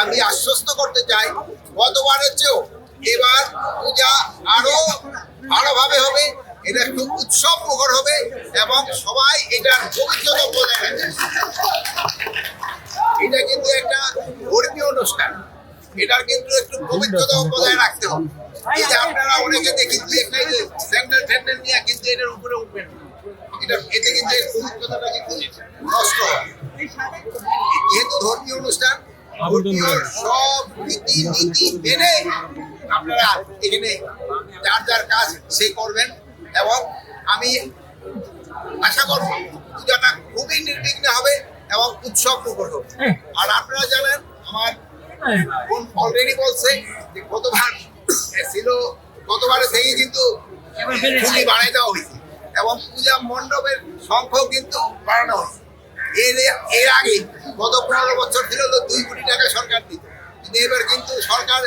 আমি আশ্বস্ত করতে চাই, গতবারের চেয়েও এবার পূজা আরও ভালোভাবে হবে, এটা একটু উৎসব মুখর হবে এবং সবাই এটার পবিত্রতা বজায় রাখবে এটা কিন্তু একটা ধর্মীয় অনুষ্ঠান। এটার কিন্তু একটু পবিত্রতা বজায় রাখতে হবে। এই যে আপনারা অনেকে দেখি যে স্যান্ডেল ট্যান্ডেল নিয়ে কিন্তু এটার উপরে উঠবেন। এটা এতে কিন্তু পবিত্রতাটা কিন্তু নষ্ট হয় যেহেতু ধর্মীয় অনুষ্ঠান ধর্মীয় সব নীতি নীতি মেনে আপনারা এখানে যার যার কাজ সে করবেন এবং আমি আশা করব পূজাটা খুবই নির্বিঘ্নে হবে এবং উৎসব মুখর হবে। আর আপনারা জানেন আমার বোন অলরেডি বলছে যে গতবার ছিল গতবারে থেকে কিন্তু বাড়াই দেওয়া হয়েছে এবং পূজা মণ্ডপের সংখ্যাও কিন্তু বাড়ানো হয়েছে। এর এর আগে গত পনেরো বছর ছিল তো দুই কোটি টাকা সরকার দিত। কিন্তু এবার কিন্তু সরকার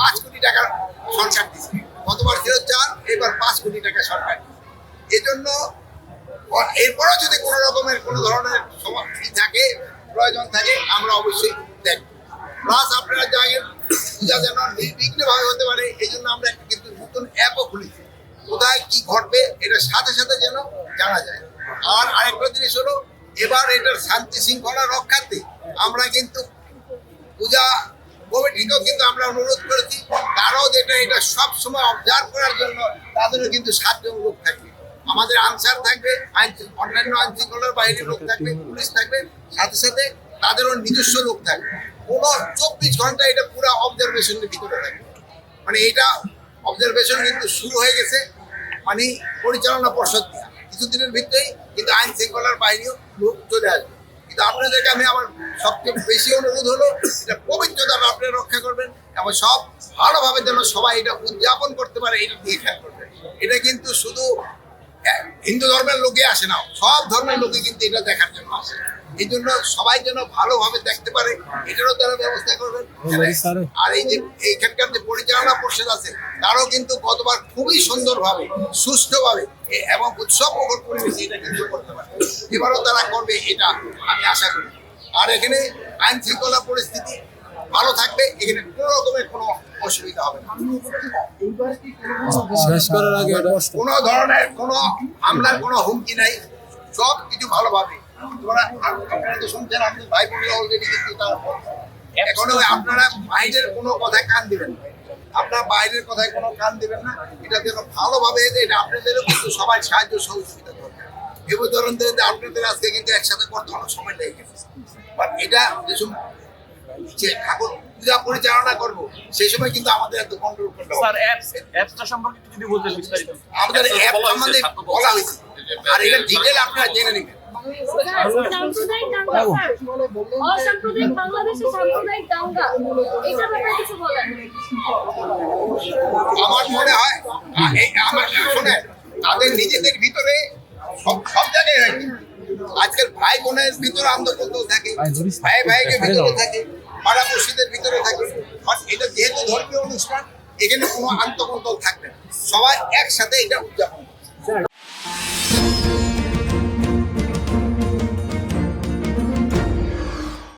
পাঁচ কোটি টাকা সরকার দিচ্ছে গতবার ছিল চার এবার পাঁচ কোটি টাকা সরকার এজন্য এরপরও যদি কোনো রকমের কোনো ধরনের সমস্যা থাকে প্রয়োজন থাকে আমরা অবশ্যই দেখব প্লাস আপনারা জানেন পূজা যেন নির্বিঘ্নভাবে হতে পারে এই জন্য আমরা একটা কিন্তু নতুন অ্যাপও খুলেছি। কোথায় কি ঘটবে এটার সাথে সাথে যেন জানা যায়। আর আরেকটা জিনিস হলো এবার এটার শান্তি শৃঙ্খলা রক্ষার্থে আমরা কিন্তু পূজা কমিটিকেও কিন্তু আমরা অনুরোধ করেছি। তারাও যেটা এটা সব সময় অবজার্ভ করার জন্য তাদেরও কিন্তু সাতজন লোক থাকবে। আমাদের আনসার থাকবে, আইন অন্যান্য আইন শৃঙ্খলার বাইরের লোক থাকবে, পুলিশ থাকবে, সাথে সাথে তাদেরও নিজস্ব লোক থাকবে। কোনো চব্বিশ ঘণ্টা এটা পুরো অবজারভেশনের ভিতরে থাকবে। মানে এটা অবজারভেশন কিন্তু শুরু হয়ে গেছে। মানে পরিচালনা পর্ষদ কিছুদিনের ভিতরেই কিন্তু আইন শৃঙ্খলার বাহিনীও লোক চলে আসবে। কিন্তু আপনাদেরকে আমি আমার সবচেয়ে বেশি অনুরোধ হলো, এটা পবিত্রতা আপনারা রক্ষা করবেন এবং সব ভালোভাবে যেন সবাই এটা উদযাপন করতে পারে, এটা দিয়ে খেয়াল করবেন। এটা কিন্তু শুধু হিন্দু ধর্মের লোকে আসে না, সব ধর্মের লোকে কিন্তু এটা দেখার জন্য আসে। এই জন্য সবাই যেন ভালোভাবে দেখতে পারে এটারও তারা ব্যবস্থা করবেন। আর এই যে এইখানকার যে পরিচালনা পরিষদ আছে তারাও কিন্তু গতবার খুবই সুন্দরভাবে সুষ্ঠুভাবে এ- এবং উৎসব মুখর পরিবেশে এটা কিন্তু করতে পারে। এবারও তারা করবে এটা আমি আশা করি। আর এখানে আইন শৃঙ্খলা পরিস্থিতি ভালো থাকবে এখানে কোনো রকমের কোনো অসুবিধা হবে না। শেষ করার আগে কোনো ধরনের কোনো হামলার কোনো হুমকি নাই সব কিছু ভালোভাবে তোমরা আপনারা তো শুনছেন আমাদের ভাই বোনেরা অলরেডি কিন্তু তার এখনও আপনারা বাইরের কোনো কথায় কান দিবেন না। আপনারা বাইরের কথায় কোনো কান দিবেন না। এটা যেন ভালোভাবে এটা আপনাদেরও কিন্তু সবাই সাহায্য সহযোগিতা এবার ধরুন আপনাদের আজকে কিন্তু একসাথে করতে অনেক সময় লেগে গেছে। বাট এটা যেসব যে ঠাকুর পূজা পরিচালনা করব সেই সময় কিন্তু আমাদের এত কন্ট্রোল করতে হবে। স্যার অ্যাপস অ্যাপসটা সম্পর্কে যদি বলতেন বিস্তারিত। আমাদের অ্যাপ আমাদের বলা হয়েছে আর এটা ডিটেল আপনারা জেনে নেবেন। সাম্প্রদায়িক দাঙ্গা অসাম্প্রদায়িক বাংলাদেশে সাম্প্রদায়িক দাঙ্গা এটা ব্যাপারে কিছু বলেন আমার মনে হয় আমার তাদের নিজেদের ভিতরে সব সব জায়গায় হয়েছে আজকের ভাই বোনের ভিতরে আন্দোলন থাকে ভাই ভাইকে ভিতরে থাকে পাড়া মসজিদের ভিতরে থাকে। আর এটা যেহেতু ধর্মীয় অনুষ্ঠান এখানে কোনো আন্তকন্দল থাকবে না। সবাই একসাথে এটা উদযাপন।